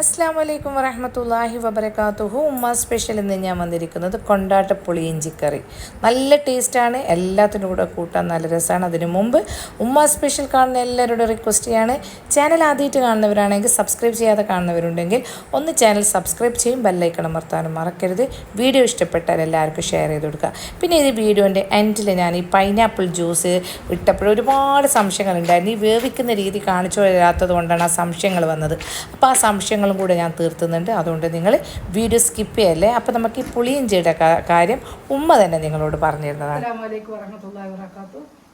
അസ്സാം വലൈക്കും വറഹമത്തല്ലാഹി വബർക്കാത്തുഹു ഉമ്മ സ്പെഷ്യൽ ഇന്ന് ഞാൻ വന്നിരിക്കുന്നത് കൊണ്ടാട്ട പുളിയിഞ്ചിക്കറി നല്ല ടേസ്റ്റാണ് എല്ലാത്തിനും കൂടെ കൂട്ടാൻ നല്ല രസമാണ് അതിനു മുമ്പ് ഉമ്മ സ്പെഷ്യൽ കാണുന്ന എല്ലാവരുടെ റിക്വസ്റ്റ് ചെയ്യാണ്. ചാനൽ ആദ്യമായിട്ട് കാണുന്നവരാണെങ്കിൽ സബ്സ്ക്രൈബ് ചെയ്യാതെ കാണുന്നവരുണ്ടെങ്കിൽ ഒന്ന് ചാനൽ സബ്സ്ക്രൈബ് ചെയ്യും ബെല്ലൈക്കൺ അമർത്താനും മറക്കരുത്. വീഡിയോ ഇഷ്ടപ്പെട്ടാൽ എല്ലാവർക്കും ഷെയർ ചെയ്ത് കൊടുക്കുക. പിന്നെ ഈ വീഡിയോന്റെ എൻഡിൽ ഞാൻ ഈ പൈനാപ്പിൾ ജ്യൂസ് ഇട്ടപ്പോൾ ഒരുപാട് സംശയങ്ങളുണ്ടായിരുന്നു. ഈ വേവിക്കുന്ന രീതി കാണിച്ചു വരാത്തത് കൊണ്ടാണ് ആ സംശയങ്ങൾ വന്നത്. അപ്പോൾ ആ സംശയങ്ങളും കൂടെ ഞാൻ തീർത്തുന്നുണ്ട്. അതുകൊണ്ട് നിങ്ങൾ വീഡിയോ സ്കിപ്പ് ചെയ്യല്ലേ? അപ്പോൾ നമുക്ക് ഈ പുളിയിഞ്ചിയുടെ കാര്യം ഉമ്മ തന്നെ നിങ്ങളോട് പറഞ്ഞിരുന്നതാണ്.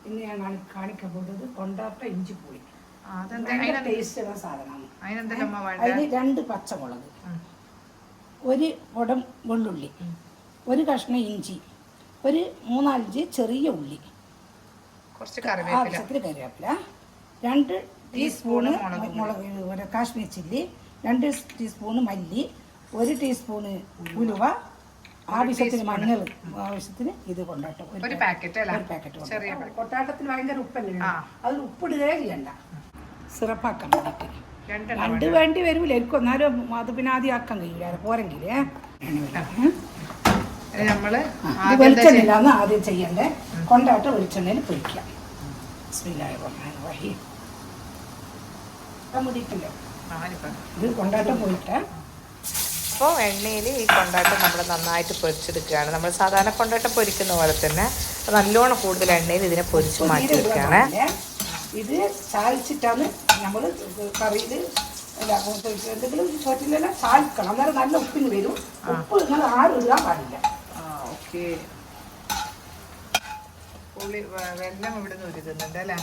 ഇന്ന് ഞാൻ കാണി- കാണിക്കാൻ പോകുന്നത് കൊണ്ടാട്ട ഇഞ്ചിപ്പുളി. ഭയങ്കര ടേസ്റ്റ് ഉള്ള സാധനമാണ്. അതിന് രണ്ട് പച്ചമുളക്. ഒരു ഉടം വെള്ളുള്ളി. ഒരു കഷ്ണം ഇഞ്ചി. ഒരു മൂന്നാലഞ്ച് ചെറിയ ഉള്ളി. കുറച്ച് ആവശ്യത്തിന് കറിവേപ്പില. രണ്ട് ടീസ്പൂണ് മുളക് കാശ്മീർ ചില്ലി. രണ്ട് ടീസ്പൂണ് മല്ലി ഒരു ടീസ്പൂണ് ഉലുവ ആവശ്യത്തിന് മഞ്ഞൾ ആവശ്യത്തിന് ഇത് കൊണ്ടാട്ടം ഒരു പാക്കറ്റ് അല്ല? ഒരു പാക്കറ്റ് ചെറിയ കൊട്ടാട്ടത്തിന് ഭയങ്കര ഉപ്പല്ലേ അത് ഉപ്പിടുകയേ ചെയ്യണ്ട. സിറപ്പാക്കാൻ വേണ്ടിയിട്ട്. രണ്ട് വേണ്ടി വരൂല. എനിക്ക് ഒന്നാലും അത് പിന്നെ ആദ്യം ആക്കാൻ കഴിയൂല പോരെങ്കിലേ. നമ്മൾ വെളിച്ചെണ്ണയിലാണ് ആദ്യം ചെയ്യണ്ടേ? കൊണ്ടാട്ട വെളിച്ചെണ്ണയിൽ പൊരിക്കാം. മുടിക്കില്ല? ഇത് കൊണ്ടാട്ടം പോയിട്ട്. അപ്പോൾ എണ്ണയിൽ ഈ കൊണ്ടാട്ടം നമ്മൾ നന്നായിട്ട് പൊരിച്ചെടുക്കുകയാണ്. നമ്മൾ സാധാരണ കൊണ്ടാട്ടം പൊരിക്കുന്ന പോലെ തന്നെ നല്ലോണം കൂടുതൽ എണ്ണയിൽ ഇതിനെ പൊരിച്ച് മാറ്റി വെക്കുകയാണ്. ഇത് ചാലിച്ചിട്ടാണ് നമ്മൾ കറിയിൽ എന്തെങ്കിലും ചോറ്റിലെല്ലാം ചാലിക്കണം. അന്നേരം നല്ല ഉപ്പിന് വരും. ഉപ്പ് നിങ്ങൾ ആരും ഇടാൻ പാടില്ല. ഓക്കെ. പുളി വെള്ളം ഇവിടുന്ന് ഉരുതുന്നുണ്ട് അല്ലേ?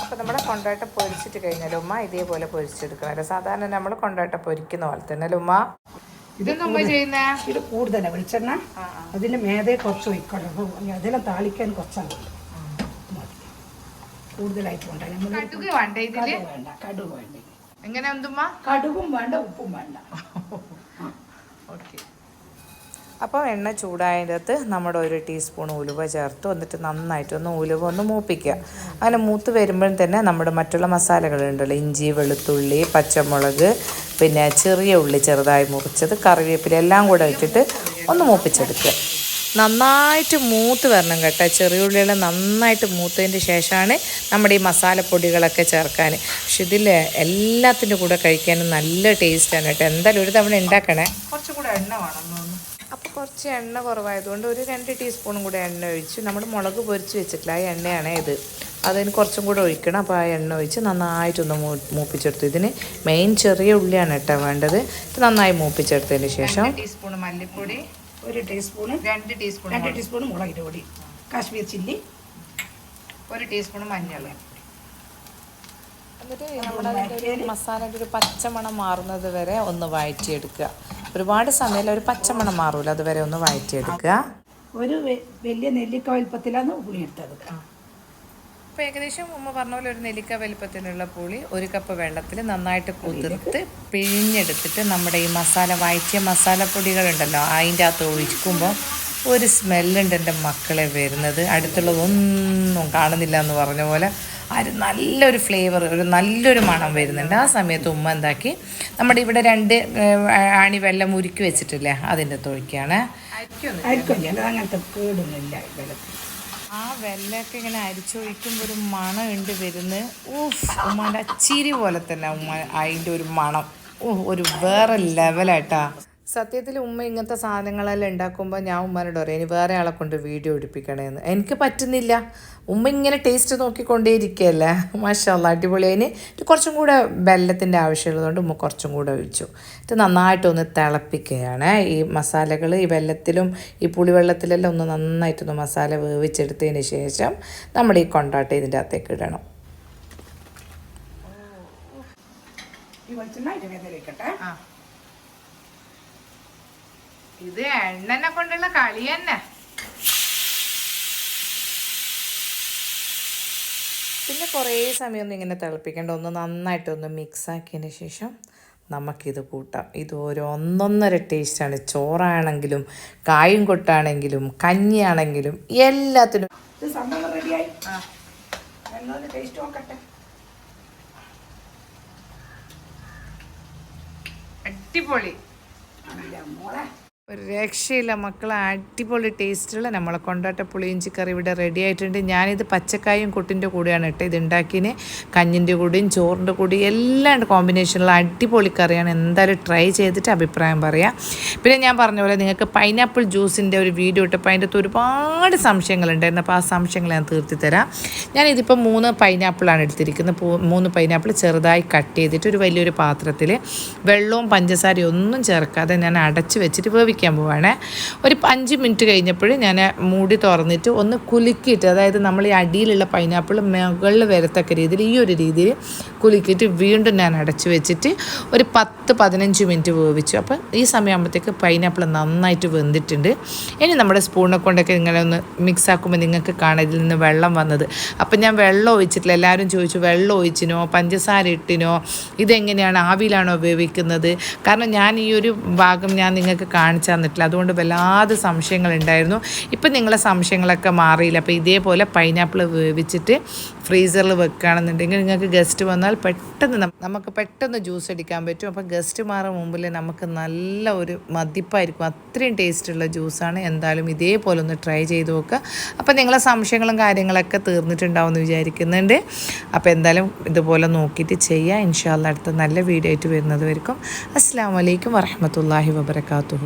അപ്പോൾ നമ്മുടെ കൊണ്ടാട്ട പൊരിച്ചിട്ട് കഴിഞ്ഞാൽ ഉമ്മ ഇതേപോലെ പൊരിച്ചെടുക്കണം സാധാരണ നമ്മൾ കൊണ്ടാട്ട പൊരിക്കുന്ന പോലെ തന്നെ അല്ലേ ഉമ്മ? ഇത് നമ്മൾ ചെയ്യുന്ന? ഇത് കൂടുതലാണ് വെളിച്ചെണ്ണ. അതിന് മേതെ കുറച്ച് ഒഴിക്കണം. അതെല്ലാം താളിക്കാൻ കുറച്ചാണ് കൂടുതലായിട്ട് വേണ്ട. നമ്മൾ കടുക് വേണ്ട ഇതിൽ? കടുക് വേണ്ട കടുക് വേണ്ട. എങ്ങനെ എന്തുമ്മ? കടുവും വേണ്ട ഉപ്പും വേണ്ട. ഓക്കെ. അപ്പോൾ എണ്ണ ചൂടായതിനകത്ത് നമ്മുടെ ഒരു ടീസ്പൂൺ ഉലുവ ചേർത്ത് വന്നിട്ട് നന്നായിട്ട് ഒന്ന് ഉലുവ ഒന്ന് മൂപ്പിക്കുക. അങ്ങനെ മൂത്ത് വരുമ്പോഴും തന്നെ നമ്മുടെ മറ്റുള്ള മസാലകളുണ്ടല്ലോ ഇഞ്ചി വെളുത്തുള്ളി പച്ചമുളക് പിന്നെ ചെറിയ ഉള്ളി ചെറുതായി മുറിച്ചത് കറിവേപ്പില എല്ലാം കൂടെ ഇട്ടിട്ട് ഒന്ന് മൂപ്പിച്ചെടുക്കുക. നന്നായിട്ട് മൂത്ത് വരണം കേട്ടോ. ചെറിയ ഉള്ളിയെല്ലാം നന്നായിട്ട് മൂത്തതിന്റെ ശേഷമാണ് നമ്മുടെ ഈ മസാലപ്പൊടികളൊക്കെ ചേർക്കാൻ. പക്ഷെ ഇതിൽ എല്ലാത്തിന്റെ കൂടെ കഴിക്കാനും നല്ല ടേസ്റ്റാണ് കേട്ടോ. എന്തായാലും ഒരു തവണ ഉണ്ടാക്കണേ. കുറച്ചും കൂടെ എണ്ണ വേണം കുറച്ച് എണ്ണ കുറവായതുകൊണ്ട് ഒരു രണ്ട് ടീസ്പൂണും കൂടെ എണ്ണ ഒഴിച്ച് നമ്മൾ മുളക് പൊരിച്ച് വെച്ചിട്ടില്ല ആ എണ്ണയാണ് ഇത്. അതിന് കുറച്ചും കൂടെ ഒഴിക്കണം. അപ്പോൾ ആ എണ്ണ ഒഴിച്ച് നന്നായിട്ടൊന്ന് മൂ മൂപ്പിച്ചെടുത്തു. ഇതിന് മെയിൻ ചെറിയ ഉള്ളിയാണ് കേട്ടോ വേണ്ടത്. ഇത് നന്നായി മൂപ്പിച്ചെടുത്തതിന് ശേഷം ടീസ്പൂൺ മല്ലിപ്പൊടി ഒരു ടീസ്പൂണ് രണ്ട് ടീസ്പൂൺ രണ്ട് ടീസ്പൂൺ മുളകിന്റെ പൊടി കാശ്മീർ ചില്ലി ഒരു ടീസ്പൂൺ മഞ്ഞൾ. എന്നിട്ട് നമ്മുടെ മസാലയുടെ ഒരു പച്ചമണം മാറുന്നത് വരെ ഒന്ന് വഴറ്റിയെടുക്കുക. ഒരുപാട് സമയം ഒരു പച്ചമണം മാറൂല. അതുവരെ ഒന്ന് വഴറ്റിയെടുക്കുക. ഒരു വലിയ നെല്ലിക്ക വലുപ്പത്തിലാണ് പുളി എടുത്തത് അപ്പോൾ ഏകദേശം ഉമ്മ പറഞ്ഞ പോലെ ഒരു നെല്ലിക്ക വലുപ്പത്തിനുള്ള പുളി ഒരു കപ്പ് വെള്ളത്തിൽ നന്നായിട്ട് കുതിർത്ത് പിഴിഞ്ഞെടുത്തിട്ട് നമ്മുടെ ഈ മസാല വഴറ്റിയ മസാലപ്പൊടികളുണ്ടല്ലോ അതിന്റെ അകത്ത് ഒഴിക്കുമ്പോൾ ഒരു സ്മെല്ലുണ്ട് എന്റെ മക്കളെ വരുന്നത്. അടുത്തുള്ളതൊന്നും കാണുന്നില്ല എന്ന് പറഞ്ഞ പോലെ ഒരു നല്ലൊരു ഫ്ലേവർ ഒരു നല്ലൊരു മണം വരുന്നുണ്ട്. ആ സമയത്ത് ഉമ്മ എന്താക്കി? നമ്മുടെ ഇവിടെ രണ്ട് ആണി വെള്ളം ഉരുക്കി വെച്ചിട്ടില്ലേ? അതിന്റെ തൊഴിക്കാണ് അങ്ങനത്തെ കേടൊന്നുമില്ല ആ വെള്ളമൊക്കെ ഇങ്ങനെ അരിച്ചൊഴിക്കുമ്പോൾ ഒരു മണം ഉണ്ട് വരുന്നത് ഊഫ് ഉമ്മാന്റെ അച്ചിരി പോലെ തന്നെ ഉമ്മ അതിന്റെ ഒരു മണം. ഓ ഒരു വേറെ ലെവലായിട്ടാ സത്യത്തിൽ ഉമ്മ ഇങ്ങനത്തെ സാധനങ്ങളെല്ലാം ഉണ്ടാക്കുമ്പോൾ ഞാൻ ഉമ്മനോട് പറയും ഇനി വേറെ ആളെ കൊണ്ട് വീഡിയോ എടുപ്പിക്കണേന്ന്. എനിക്ക് പറ്റുന്നില്ല. ഉമ്മ ഇങ്ങനെ ടേസ്റ്റ് നോക്കിക്കൊണ്ടേയിരിക്കുകയല്ലേ? മാഷല്ല അടിപൊളി. അതിന് കുറച്ചും കൂടെ ബെല്ലത്തിന്റെ ആവശ്യമുള്ളതുകൊണ്ട് ഉമ്മ കുറച്ചും കൂടെ ഒഴിച്ചു. ഇത് നന്നായിട്ടൊന്ന് തിളപ്പിക്കുകയാണ്. ഈ മസാലകൾ ഈ വെള്ളത്തിലും ഈ പുളിവെള്ളത്തിലെല്ലാം ഒന്ന് നന്നായിട്ടൊന്ന് മസാല വേവിച്ചെടുത്തതിന് ശേഷം നമ്മൾ ഈ കൊണ്ടാട്ട ഇതിന്റെ അകത്തേക്ക് ഇടണം. ഈ വെളിച്ചെണ്ണ വെക്കട്ടെ ഇത് എണ്ണനെ കൊണ്ടുള്ള കളി തന്നെ. പിന്നെ കുറേ സമയമൊന്നും ഇങ്ങനെ തിളപ്പിക്കേണ്ട. ഒന്ന് നന്നായിട്ടൊന്ന് മിക്സ് ആക്കിയതിന് ശേഷം നമുക്കിത് കൂട്ടാം. ഇത് ഒരു ഒന്നൊന്നര ടേസ്റ്റാണ്. ചോറാണെങ്കിലും കായും കൊട്ടാണെങ്കിലും കഞ്ഞിയാണെങ്കിലും എല്ലാത്തിനും. ഇത് സംഭവം റെഡിയായി എന്നൊന്ന് ടേസ്റ്റ് നോക്കട്ടെ. അടിപൊളി. മോളെ. ഒരു രക്ഷയില്ല. മക്കളെ അടിപൊളി ടേസ്റ്റുള്ള നമ്മളെ കൊണ്ടാട്ട പുളിയിഞ്ചി കറി ഇവിടെ റെഡി ആയിട്ടുണ്ട്. ഞാനിത് പച്ചക്കായും കൊട്ടിന്റെ കൂടെയാണ് ഇട്ട് ഇത് ഉണ്ടാക്കിന് കഞ്ഞിന്റെ കൂടെയും ചോറിന്റെ കൂടെയും എല്ലാം കോമ്പിനേഷനുള്ള അടിപൊളി കറിയാണ്. എന്തായാലും ട്രൈ ചെയ്തിട്ട് അഭിപ്രായം പറയാം. പിന്നെ ഞാൻ പറഞ്ഞ പോലെ നിങ്ങൾക്ക് പൈനാപ്പിൾ ജ്യൂസിന്റെ ഒരു വീഡിയോ ഇട്ടപ്പോൾ അതിന്റെ അകത്ത് ഒരുപാട് സംശയങ്ങളുണ്ടായിരുന്നു അപ്പോൾ ആ സംശയങ്ങൾ ഞാൻ തീർത്തി തരാം. ഞാനിതിപ്പോൾ മൂന്ന് പൈനാപ്പിളാണ് എടുത്തിരിക്കുന്നത്. മൂന്ന് പൈനാപ്പിൾ ചെറുതായി കട്ട് ചെയ്തിട്ട് ഒരു വലിയൊരു പാത്രത്തിൽ വെള്ളവും പഞ്ചസാരയും ഒന്നും ചേർക്കാതെ ഞാൻ അടച്ചു വെച്ചിട്ട് വേവിക്കാൻ പോവാണ്. ഒരു അഞ്ച് മിനിറ്റ് കഴിഞ്ഞപ്പോൾ ഞാൻ മൂടി തുറന്നിട്ട് ഒന്ന് കുലുക്കിയിട്ട് അതായത് നമ്മൾ ഈ അടിയിലുള്ള പൈനാപ്പിൾ മുകളിൽ വരത്തക്ക രീതിയിൽ ഈ ഒരു രീതിയിൽ കുലുക്കിയിട്ട് വീണ്ടും ഞാൻ അടച്ചു വെച്ചിട്ട് ഒരു പത്ത് പതിനഞ്ച് മിനിറ്റ് വേവിച്ചു. അപ്പം ഈ സമയമാകുമ്പോഴത്തേക്ക് പൈനാപ്പിൾ നന്നായിട്ട് വെന്തിട്ടുണ്ട്. ഇനി നമ്മുടെ സ്പൂണിനെ കൊണ്ടൊക്കെ ഇങ്ങനെ ഒന്ന് മിക്സ് ആക്കുമ്പോൾ നിങ്ങൾക്ക് കാണാം ഇതിൽ നിന്ന് വെള്ളം വന്നത്. അപ്പം ഞാൻ വെള്ളം ഒഴിച്ചിട്ടില്ല. എല്ലാവരും ചോദിച്ചു വെള്ളം ഒഴിച്ചിനോ? പഞ്ചസാര ഇട്ടിനോ? ഇതെങ്ങനെയാണ്? ആവിയിലാണോ ഉപയോഗിക്കുന്നത് കാരണം ഞാൻ ഈ ഒരു ഭാഗം ഞാൻ നിങ്ങൾക്ക് കാണിച്ചു തന്നിട്ടില്ല. അതുകൊണ്ട് വല്ലാതെ സംശയങ്ങളുണ്ടായിരുന്നു. ഇപ്പം നിങ്ങളെ സംശയങ്ങളൊക്കെ മാറിയില്ല. അപ്പോൾ ഇതേപോലെ പൈനാപ്പിൾ വേവിച്ചിട്ട് ഫ്രീസറിൽ വെക്കുകയാണെന്നുണ്ടെങ്കിൽ നിങ്ങൾക്ക് ഗസ്റ്റ് വന്നാൽ പെട്ടെന്ന് നമുക്ക് പെട്ടെന്ന് ജ്യൂസ് അടിക്കാൻ പറ്റും. അപ്പോൾ ഗസ്റ്റ് മാറും മുമ്പിൽ നമുക്ക് നല്ല ഒരു മതിപ്പായിരിക്കും. അത്രയും ടേസ്റ്റുള്ള ജ്യൂസാണ് എന്തായാലും ഇതേപോലെ ഒന്ന് ട്രൈ ചെയ്ത് നോക്കുക. അപ്പോൾ നിങ്ങളെ സംശയങ്ങളും കാര്യങ്ങളൊക്കെ തീർന്നിട്ടുണ്ടാവും എന്ന് വിചാരിക്കുന്നുണ്ട്. അപ്പോൾ എന്തായാലും ഇതുപോലെ നോക്കിയിട്ട് ചെയ്യുക ഇൻഷാല്ല അടുത്ത നല്ല വീഡിയോ ആയിട്ട് വരുന്നത് വരെക്കും. അസ്സാം വലൈക്കും വരഹമത്തല്ലാഹി വബർക്കാത്തു